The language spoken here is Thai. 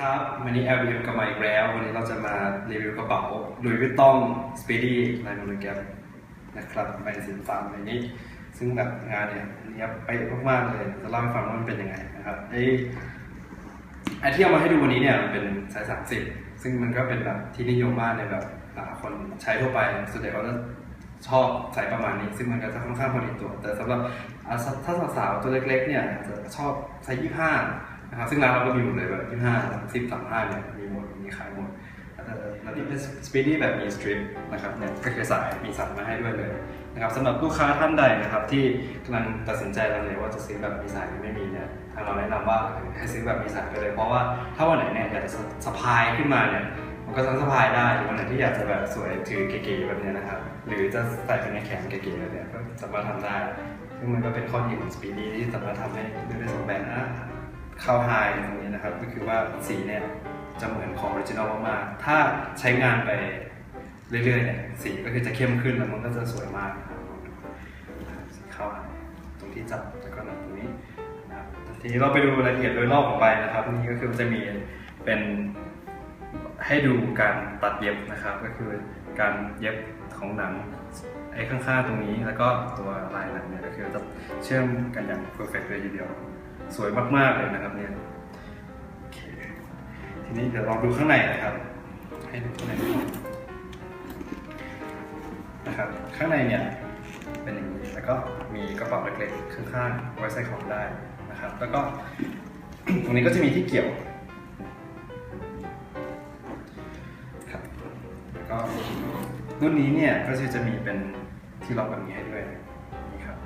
ครับ วันนี้ LBM กลับมาอีกแล้ว วันนี้เราจะมารีวิวกระเป๋า Louis Vuitton Speedy ลายมือแกมนะครับใบสีฟ้าใบนี้ ซึ่งแบบงานเนี่ยเนี้ยไปมากๆเลย จะเล่าให้ฟังว่ามันเป็นยังไงนะครับไอ้ไอ้ที่เอามาให้ดูวันนี้เนี่ยมันเป็นไซส์สามสิบซึ่งมันก็เป็นแบบที่นิยมมากในแบบคนใช้ทั่วไปส่วนใหญ่เขาจะชอบใส่ประมาณนี้ ซึ่งมันก็จะค่อนข้างพอดีตัว แต่สำหรับถ้าสาวๆตัวเล็กๆเนี่ยจะชอบไซส์ยี่ห้า นะครับซึ่งร้านเราก็มีหมดเลยแบบที่ห้าสิบสามห้าเนี่ยมีหมดมีขายหมดแล้วที่เป็นสปีดี้แบบมีสตริปนะครับเนี่ยก็คือสายมีสายมาให้ด้วยเลยนะครับสำหรับลูกค้าท่านใดนะครับที่กำลังตัดสินใจลังเลว่าจะซื้อแบบมีสายหรือไม่มีเนี่ยทางเราแนะนำว่าให้ซื้อแบบมีสายไปเลย เพราะว่าถ้าวันไหนเนี่ยอยากจะสะพายขึ้นมาเนี่ยมันก็สะพายได้หรือวันไหนที่อยากจะแบบสวยถือเก๋ๆแบบนี้นะครับหรือจะใส่เป็นในแขนเก๋ๆแบบเนี้ยก็สามารถทำได้ซึ่งมันก็เป็นข้อดีของสปีดี้ที่สามารถทำให้ดูได้สองแบบนะ ข้าไฮตรงนี้นะครับก็คือว่าสีเนี่ยจะเหมือนของออริจินอลมากๆถ้าใช้งานไปเรื่อยๆเนี่ยสีก็คือจะเข้มขึ้นแล้วมันก็จะสวยมากสีเข้าไฮตรงที่จับแล้วก็หนังตรงนี้นะครับทีนี้เราไปดูรายละเอียดโดยรอบของใบนะครับนี่ก็คือจะมีเป็นให้ดูการตัดเย็บนะครับ ก็คือการเย็บของหนัง ไอ้ข้างๆตรงนี้แล้วก็ตัวลายหนังเนี่ยก็คือจะเชื่อมกันอย่างเพอร์เฟกต์เลยทีเดียว สวยมากๆเลยนะครับเนี่ยทีนี้เดี๋ยวลองดูข้างในนะครับ ให้ดูข้างในนะครับข้างในเนี่ยเป็นอย่างนี้แล้วก็มีกระเป๋าเล็กๆข้างๆไว้ใส่ของได้นะครับ แล้วก็ตรงนี้ก็จะมีที่เกี่ยวครับแล้วก็ รุ่นนี้เนี่ยก็จะมีเป็นที่ล็อกแบบนี้ให้ด้วยนี่ครับ